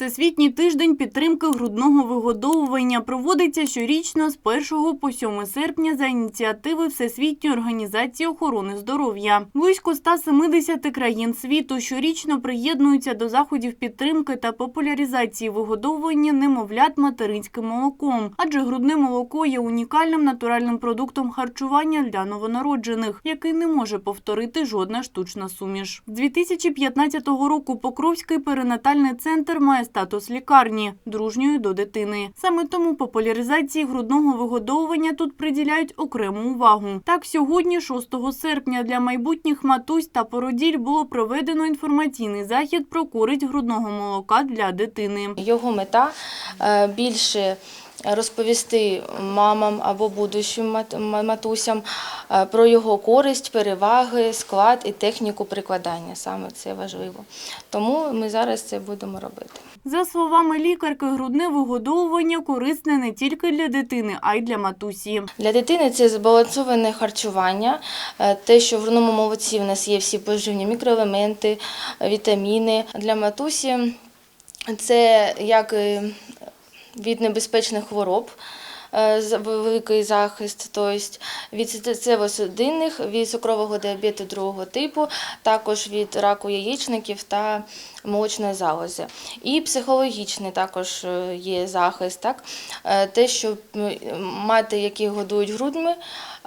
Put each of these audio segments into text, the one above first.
Всесвітній тиждень підтримки грудного вигодовування проводиться щорічно з 1 по 7 серпня за ініціативи Всесвітньої організації охорони здоров'я. Близько 170 країн світу щорічно приєднуються до заходів підтримки та популяризації вигодовування немовлят материнським молоком, адже грудне молоко є унікальним натуральним продуктом харчування для новонароджених, який не може повторити жодна штучна суміш. З 2015 року Покровський перинатальний центр має статус лікарні, дружньої до дитини. Саме тому популяризації грудного вигодовування тут приділяють окрему увагу. Так, сьогодні, 6 серпня, для майбутніх матусь та породіль було проведено інформаційний захід про користь грудного молока для дитини. Його мета е, більше розповісти мамам або будущим матусям е, про його користь, переваги, склад і техніку прикладання. Саме це важливо. Тому ми зараз це будемо робити. За словами лікарки, грудне вигодовування корисне не тільки для дитини, а й для матусі. Для дитини це збалансоване харчування, е, те, що в грудному молоці в нас є всі поживні мікроелементи, вітаміни. Для матусі це як е, від небезпечних хвороб. е, Великий захист, тобто від серцево-судинних, від цукрового діабету другого типу, також від раку яєчників та молочної залози. І психологічний також е, є захист, так? Е, те, що мати, які годують грудьми,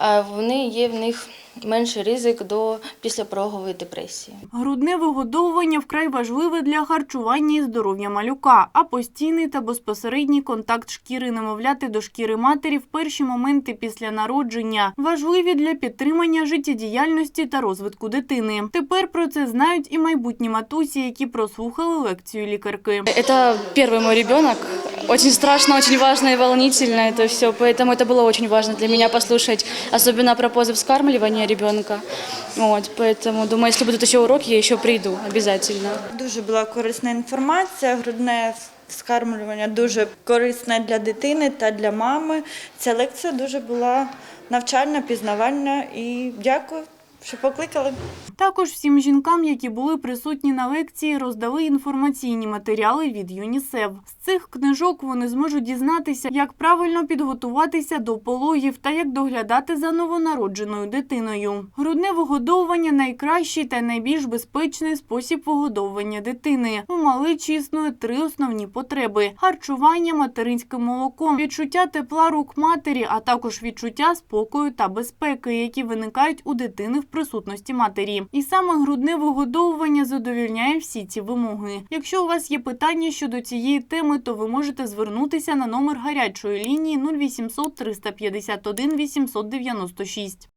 е, вони є в них менший ризик до післяпорогової депресії. Грудне вигодовування вкрай важливе для харчування і здоров'я малюка, а постійний та безпосередній контакт шкіри немовляти до шкіри матері в перші моменти після народження важливі для підтримання життєдіяльності та розвитку дитини. Тепер про це знають і майбутні матусі, які прослухали лекцію лікарки. Это первый мой ребенок. Очень страшно, очень важно и волнительно это все. Поэтому это было очень важно для меня послушать, особенно про позы вскармливания ребенка. Вот, поэтому думаю, если будут еще уроки, я еще приду обязательно. Дуже була корисна інформація. Грудне вскармлювання дуже корисне для дитини та для мами. Ця лекція дуже була навчальна, пізнавальна і дякую, що покликали. Також всім жінкам, які були присутні на лекції, роздали інформаційні матеріали від ЮНІСЕФ. З цих книжок вони зможуть дізнатися, як правильно підготуватися до пологів та як доглядати за новонародженою дитиною. Грудне вигодовування найкращий та найбільш безпечний спосіб вигодовування дитини. У маличі існує три основні потреби: харчування материнським молоком, відчуття тепла рук матері, а також відчуття спокою та безпеки, які виникають у дитини в присутності матері. І саме грудне вигодовування задовільняє всі ці вимоги. Якщо у вас є питання щодо цієї теми, то ви можете звернутися на номер гарячої лінії 0800 351 896.